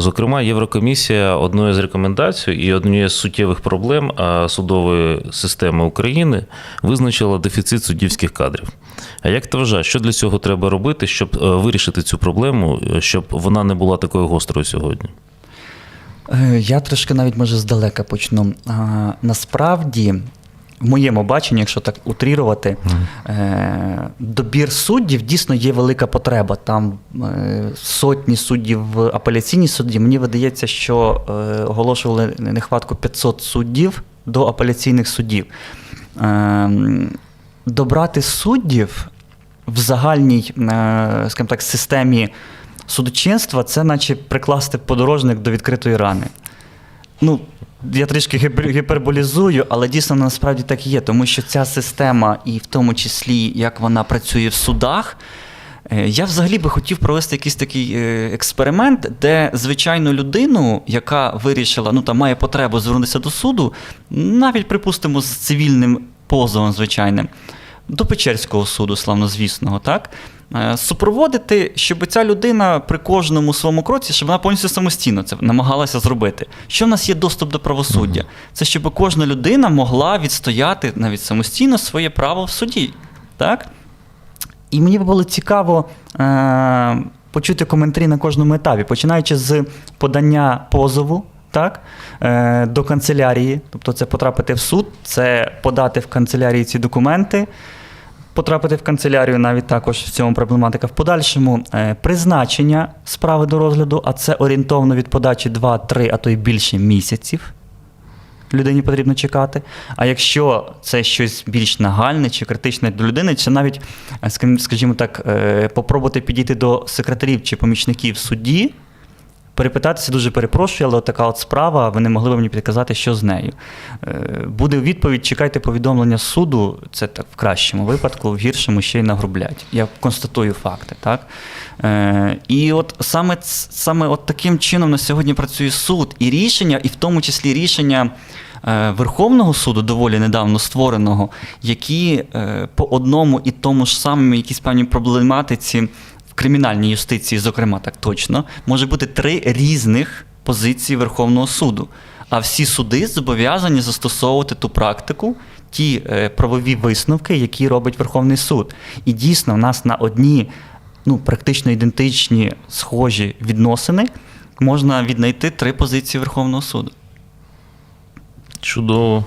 Зокрема, Єврокомісія одною з рекомендацій і однією з суттєвих проблем судової системи України визначила дефіцит суддівських кадрів. А як ти вважаєш, що для цього треба робити, щоб е, вирішити цю проблему, е, щоб вона не була такою гострою сьогодні? Е, Я трошки навіть може здалека почну. А, насправді, в моєму баченні, якщо так утрірувати, е, добір суддів дійсно є велика потреба. Там е, сотні суддів в апеляційній суді. Мені видається, що е, оголошували нехватку 500 суддів до апеляційних судів. Добрати суддів в загальній, скажімо так, системі судочинства це наче прикласти подорожник до відкритої рани. Ну, я трішки гіпер- гіперболізую, але дійсно насправді так є, тому що ця система, і в тому числі як вона працює в судах. е, Я взагалі би хотів провести якийсь такий е, експеримент, де звичайну людину, яка вирішила, ну там має потребу звернутися до суду, навіть припустимо з цивільним позовом звичайним, до Печерського суду, славнозвісного, так? Е, Супроводити, щоб ця людина при кожному своєму кроці, щоб вона повністю самостійно це намагалася зробити. Що в нас є доступ до правосуддя? Це щоб кожна людина могла відстояти навіть самостійно своє право в суді. Так? І мені було цікаво е- почути коментарі на кожному етапі, починаючи з подання позову. Так, е, до канцелярії, тобто це потрапити в суд, це подати в канцелярії ці документи, потрапити в канцелярію навіть також в цьому проблематика. В подальшому е, призначення справи до розгляду, а це орієнтовно від подачі 2-3, а то й більше місяців. Людині потрібно чекати. А якщо це щось більш нагальне чи критичне для людини, чи навіть, е, скажімо- скажімо так, е, попробувати підійти до секретарів чи помічників судді, перепитатися дуже перепрошую, але така от справа, ви не могли б мені підказати, що з нею. Е, Буде відповідь, чекайте повідомлення суду, це так в кращому випадку, в гіршому ще й нагрублять. Я констатую факти. Так? Е, І от саме, саме от таким чином на сьогодні працює суд. І рішення, і в тому числі рішення. е, Верховного суду, доволі недавно створеного, які по одному і тому ж самому якійсь певній проблематиці кримінальній юстиції, зокрема, так точно, може бути три різних позиції Верховного суду. А всі суди зобов'язані застосовувати ту практику, ті е, правові висновки, які робить Верховний суд. І дійсно, в нас на одні ну, практично ідентичні схожі відносини можна віднайти три позиції Верховного суду. Чудово.